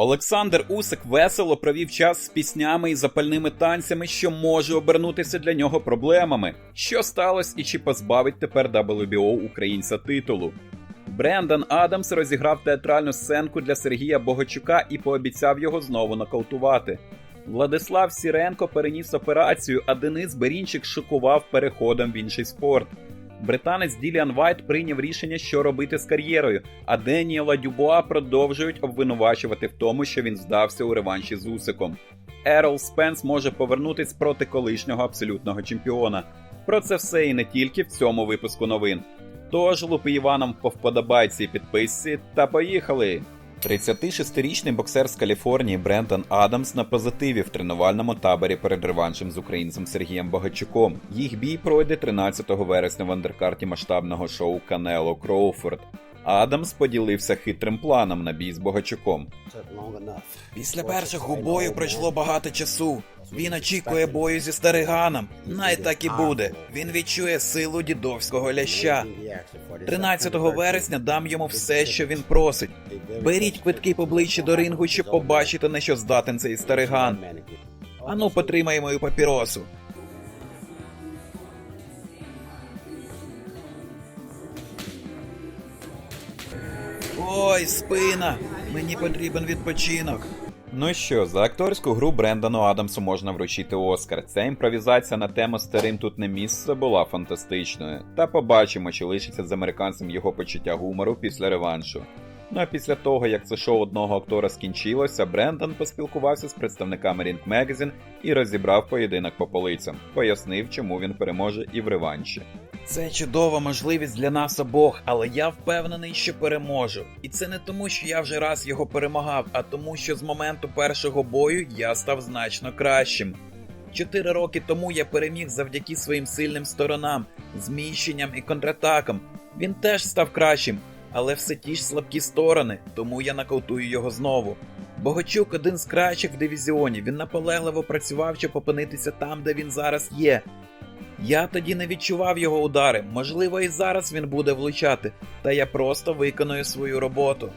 Олександр Усик весело провів час з піснями і запальними танцями, що може обернутися для нього проблемами. Що сталося і чи позбавить тепер WBO українця титулу? Брендан Адамс розіграв театральну сценку для Сергія Богачука і пообіцяв його знову нокаутувати. Владислав Сіренко переніс операцію, а Денис Берінчик шокував переходом в інший спорт. Британець Діліан Вайт прийняв рішення, що робити з кар'єрою, а Деніела Дюбуа продовжують обвинувачувати в тому, що він здався у реванші з Усиком. Ерол Спенс може повернутись проти колишнього абсолютного чемпіона. Про це все і не тільки в цьому випуску новин. Тож лупи Іваном по вподобайці підписці та поїхали! 36-річний боксер з Каліфорнії Брентон Адамс на позитиві в тренувальному таборі перед реваншем з українцем Сергієм Богачуком. Їх бій пройде 13 вересня в андеркарті масштабного шоу Канело Кроуфорд. Адамс поділився хитрим планом на бій з Богачуком. Після першого бою пройшло багато часу. Він очікує бою зі Стариганом. Най так і буде. Він відчує силу дідовського ляща. 13 вересня дам йому все, що він просить. Беріть квитки поближче до рингу, щоб побачити, на що здатен цей стариган. Ану, потримай мою папіросу. Ой, спина! Мені потрібен відпочинок. Ну що, за акторську гру Брендану Адамсу можна вручити Оскар. Ця імпровізація на тему старим тут не місце була фантастичною. Та побачимо, чи лишиться з американцем його почуття гумору після реваншу. Ну а після того, як це шоу одного актора скінчилося, Брендан поспілкувався з представниками Ring Magazine і розібрав поєдинок по полицям, пояснив, чому він переможе і в реванші. Це чудова можливість для нас обох, але я впевнений, що переможу. І це не тому, що я вже раз його перемагав, а тому, що з моменту першого бою я став значно кращим. Чотири роки тому я переміг завдяки своїм сильним сторонам, зміщенням і контратакам. Він теж став кращим, але все ті ж слабкі сторони, тому я нокаутую його знову. Богачук один з кращих в дивізіоні. Він наполегливо працював, щоб опинитися там, де він зараз є. Я тоді не відчував його удари. Можливо, і зараз він буде влучати, та я просто виконую свою роботу.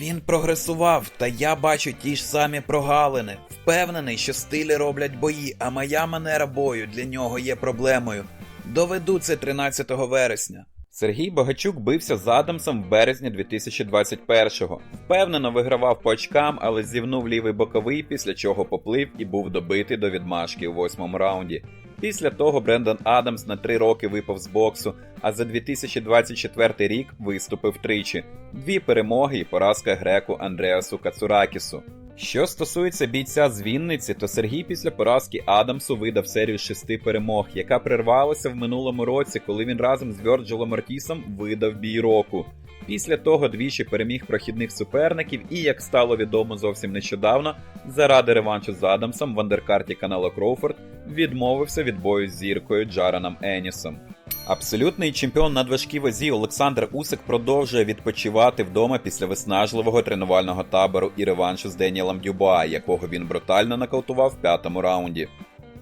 Він прогресував, та я бачу ті ж самі прогалини. Впевнений, що стилі роблять бої, а моя манера бою для нього є проблемою. Доведу це 13 вересня. Сергій Богачук бився з Адамсом в березні 2021-го. Впевнено вигравав по очкам, але зівнув лівий боковий, після чого поплив і був добитий до відмашки у восьмому раунді. Після того Брендан Адамс на три роки випав з боксу, а за 2024 рік виступив тричі: дві перемоги і поразка греку Андреасу Кацуракісу. Що стосується бійця з Вінниці, то Сергій після поразки Адамсу видав серію шести перемог, яка прервалася в минулому році, коли він разом з Вьорджилом Ортісом видав бій року. Після того двічі переміг прохідних суперників і, як стало відомо зовсім нещодавно, заради реваншу з Адамсом в андеркарті каналу Кроуфорд відмовився від бою з зіркою Джараном Енісом. Абсолютний чемпіон надважкій вазі Олександр Усик продовжує відпочивати вдома після виснажливого тренувального табору і реваншу з Деніелом Дюбуа, якого він брутально нокаутував в п'ятому раунді.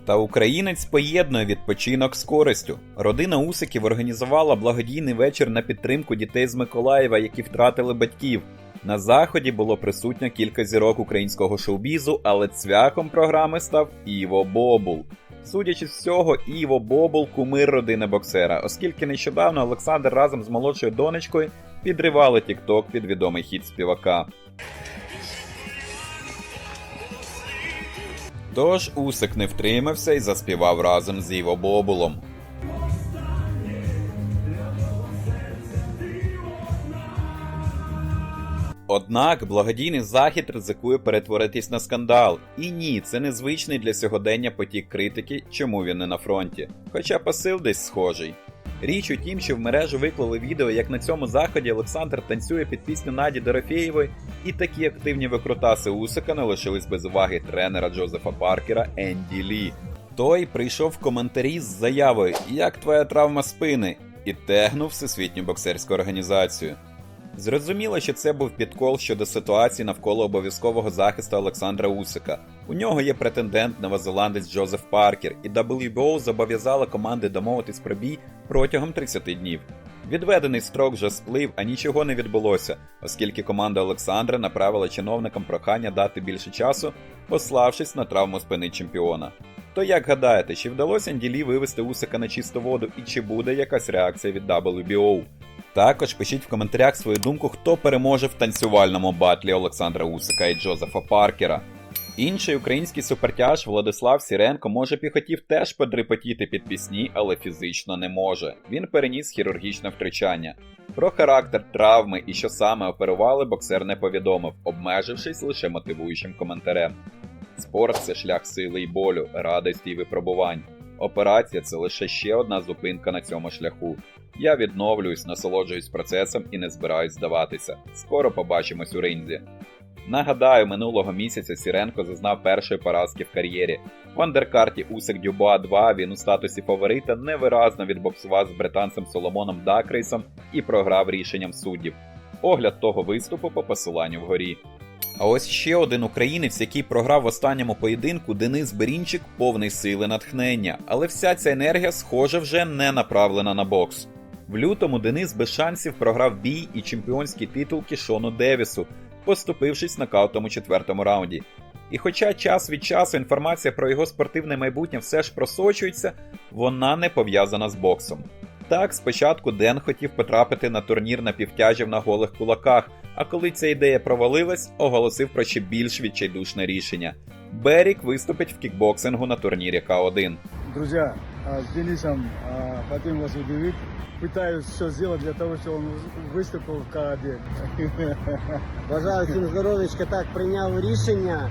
Та українець поєднує відпочинок з користю. Родина Усиків організувала благодійний вечір на підтримку дітей з Миколаєва, які втратили батьків. На заході було присутньо кілька зірок українського шоу-бізу, але цвяхом програми став Іво Бобул. Судячи з цього, Іво Бобул кумир родини боксера, оскільки нещодавно Олександр разом з молодшою донечкою підривали тік-ток під відомий хіт співака. Тож Усик не втримався і заспівав разом з Іво Бобулом. Однак благодійний захід ризикує перетворитись на скандал. І ні, це незвичний для сьогодення потік критики, чому він не на фронті. Хоча посил десь схожий. Річ у тім, що в мережу виклали відео, як на цьому заході Олександр танцює під пісню Наді Дорофєєвої, і такі активні викрутаси Усика не лишились без уваги тренера Джозефа Паркера Енді Лі. Той прийшов в коментарі з заявою Як твоя травма спини? і тегнув всесвітню боксерську організацію. Зрозуміло, що це був підкол щодо ситуації навколо обов'язкового захисту Олександра Усика. У нього є претендент новозеландець Джозеф Паркер, і WBO зобов'язала команди домовитись про бій протягом 30 днів. Відведений строк вже сплив, а нічого не відбулося, оскільки команда Олександра направила чиновникам прохання дати більше часу, пославшись на травму спини чемпіона. То як гадаєте, чи вдалося Анділі вивести Усика на чисту воду і чи буде якась реакція від WBO? Також пишіть в коментарях свою думку, хто переможе в танцювальному батлі Олександра Усика і Джозефа Паркера. Інший український супертяж Владислав Сіренко може піхотів теж подрипотіти під пісні, але фізично не може. Він переніс хірургічне втручання. Про характер травми і що саме оперували, боксер не повідомив, обмежившись лише мотивуючим коментарем. Спорт це шлях сили й болю, радості й випробувань. Операція це лише ще одна зупинка на цьому шляху. Я відновлююсь, насолоджуюсь процесом і не збираюсь здаватися. Скоро побачимось у ринзі. Нагадаю, минулого місяця Сіренко зазнав першої поразки в кар'єрі. В андеркарті Усик Дюбуа 2 він у статусі фаворита невиразно відбоксував з британцем Соломоном Дакрейсом і програв рішенням суддів. Огляд того виступу по посиланню вгорі. А ось ще один українець, який програв в останньому поєдинку, Денис Берінчик, повний сили натхнення, але вся ця енергія, схоже, вже не направлена на бокс. В лютому Денис без шансів програв бій і чемпіонський титул Кішону Девісу, поступившись нокаутом у четвертому раунді. І хоча час від часу інформація про його спортивне майбутнє все ж просочується, вона не пов'язана з боксом. Так, спочатку Ден хотів потрапити на турнір на півтяжів на голих кулаках, а коли ця ідея провалилась, оголосив про ще більш відчайдушне рішення. Берік виступить в кікбоксингу на турнірі К1. Друзья, а, с Денисом а, хотим вас удивить. Пытаюсь все сделать для того, чтобы он выступил в К1. Бажаю всім здоров'ячка, так прийняв рішення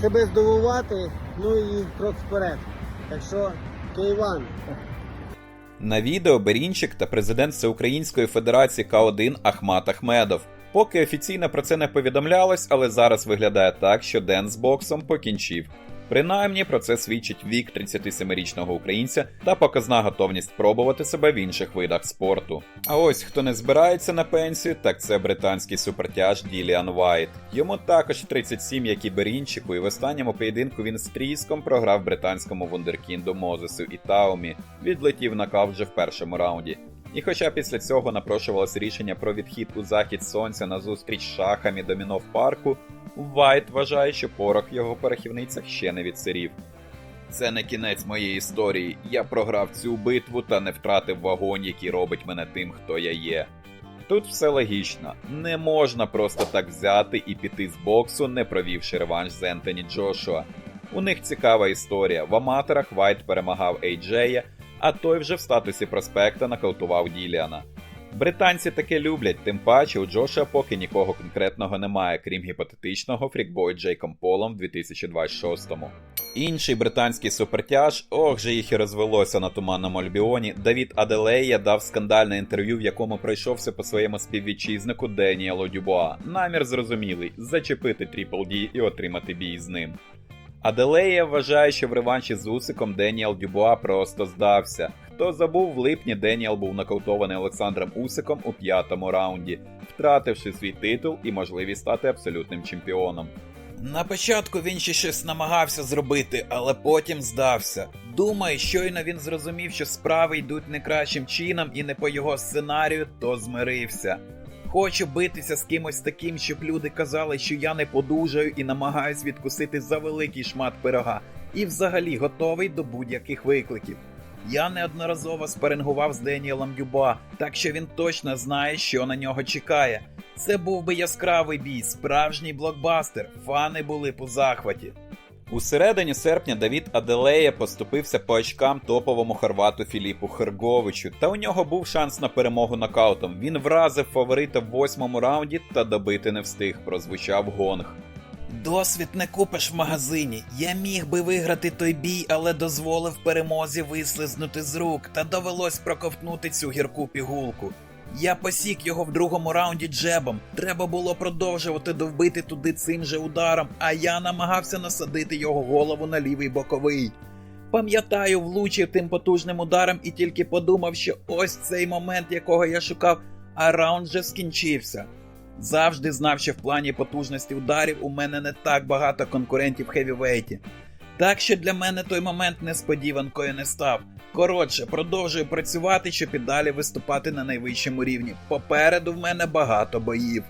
себе здивувати, ну і крок вперед. Так що, Кейван, На відео Берінчик та президент Всеукраїнської Федерації К1 Ахмат Ахмедов. Поки офіційно про це не повідомлялось, але зараз виглядає так, що Ден з боксом покінчив. Принаймні про це свідчить вік 37-річного українця та показна готовність пробувати себе в інших видах спорту. А ось хто не збирається на пенсію, так це британський супертяж Діліан Вайт. Йому також 37, як і Берінчику, і в останньому поєдинку він з тріском програв британському вундеркінду Мозесу і Таумі, відлетів нокаут вже в першому раунді. І хоча після цього напрошувалось рішення про відхід у захід сонця на зустріч шахами в парку, Вайт вважає, що порох в його порохівницях ще не відсирів. Це не кінець моєї історії. Я програв цю битву та не втратив вогонь, який робить мене тим, хто я є. Тут все логічно. Не можна просто так взяти і піти з боксу, не провівши реванш з Ентоні Джошуа. У них цікава історія. В аматорах Вайт перемагав Ейджея, а той вже в статусі проспекта нокаутував Діліана. Британці таке люблять, тим паче у Джоша поки нікого конкретного немає, крім гіпотетичного фрікбой Джейком Полом в 2026-му. Інший британський супертяж, ох же їх і розвелося на туманному Альбіоні. Давід Аделея дав скандальне інтерв'ю, в якому пройшовся по своєму співвітчизнику Деніелу Дюбуа. Намір зрозумілий зачепити Тріпл Ді і отримати бій з ним. Аделея вважає, що в реванші з Усиком Деніел Дюбуа просто здався. Хто забув, в липні Деніел був нокаутований Олександром Усиком у п'ятому раунді, втративши свій титул і можливість стати абсолютним чемпіоном. На початку він ще щось намагався зробити, але потім здався. Думаю, щойно він зрозумів, що справи йдуть не кращим чином і не по його сценарію, то змирився. Хочу битися з кимось таким, щоб люди казали, що я не подужаю і намагаюсь відкусити за великий шмат пирога, і взагалі готовий до будь-яких викликів. Я неодноразово спарингував з Деніелом Дюба, так що він точно знає, що на нього чекає. Це був би яскравий бій, справжній блокбастер. Фани були по захваті. У середині серпня Давід Аделея поступився по очкам топовому хорвату Філіпу Херговичу, та у нього був шанс на перемогу нокаутом. Він вразив фаворита в восьмому раунді та добити не встиг. Прозвучав гонг. Досвід не купиш в магазині. Я міг би виграти той бій, але дозволив перемозі вислизнути з рук, та довелось проковтнути цю гірку пігулку. Я посік його в другому раунді джебом. Треба було продовжувати довбити туди цим же ударом, а я намагався насадити його голову на лівий боковий. Пам'ятаю, влучив тим потужним ударом і тільки подумав, що ось цей момент, якого я шукав, а раунд вже скінчився. Завжди знав, що в плані потужності ударів у мене не так багато конкурентів в хевівейті. Так що для мене той момент несподіванкою не став. Коротше, продовжую працювати, щоб і далі виступати на найвищому рівні. Попереду в мене багато боїв.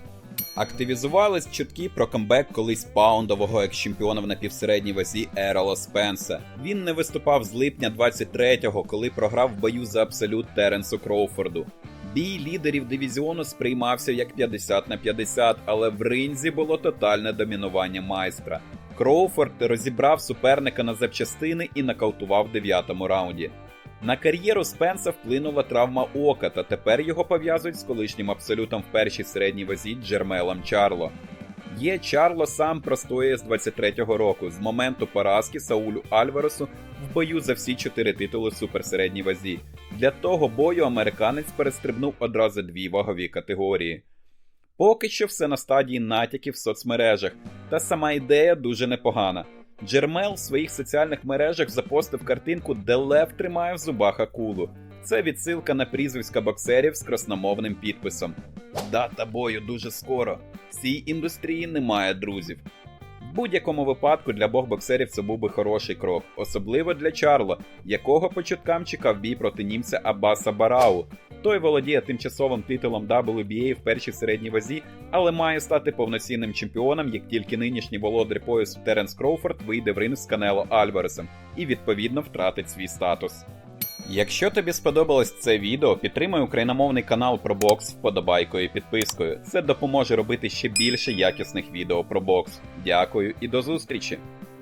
Активізувались чутки про камбек колись паундового екс-чемпіона в напівсередній вазі Ерола Спенса. Він не виступав з липня 23-го, коли програв в бою за абсолют Теренсу Кроуфорду. Бій лідерів дивізіону сприймався як 50 на 50, але в ринзі було тотальне домінування майстра. Кроуфорд розібрав суперника на запчастини і нокаутував в дев'ятому раунді. На кар'єру Спенса вплинула травма ока, та тепер його пов'язують з колишнім абсолютом в першій середній вазі Джермелом Чарло. Є Чарло сам простоює з 23-го року, з моменту поразки Саулю Альваресу в бою за всі чотири титули суперсередній вазі. Для того бою американець перестрибнув одразу дві вагові категорії. Поки що все на стадії натяків в соцмережах, та сама ідея дуже непогана. Джермел в своїх соціальних мережах запостив картинку, де Лев тримає в зубах акулу. Це відсилка на прізвиська боксерів з красномовним підписом. Дата бою дуже скоро. В цій індустрії немає друзів. В будь-якому випадку для обох боксерів це був би хороший крок, особливо для Чарло, якого по чуткам чекав бій проти німця Аббаса Барау. Той володіє тимчасовим титулом WBA в першій середній вазі, але має стати повноцінним чемпіоном, як тільки нинішній володар поясу Теренс Кроуфорд вийде в ринг з Канело Альваресом і відповідно втратить свій статус. Якщо тобі сподобалось це відео, підтримай україномовний канал про бокс вподобайкою і підпискою. Це допоможе робити ще більше якісних відео про бокс. Дякую і до зустрічі!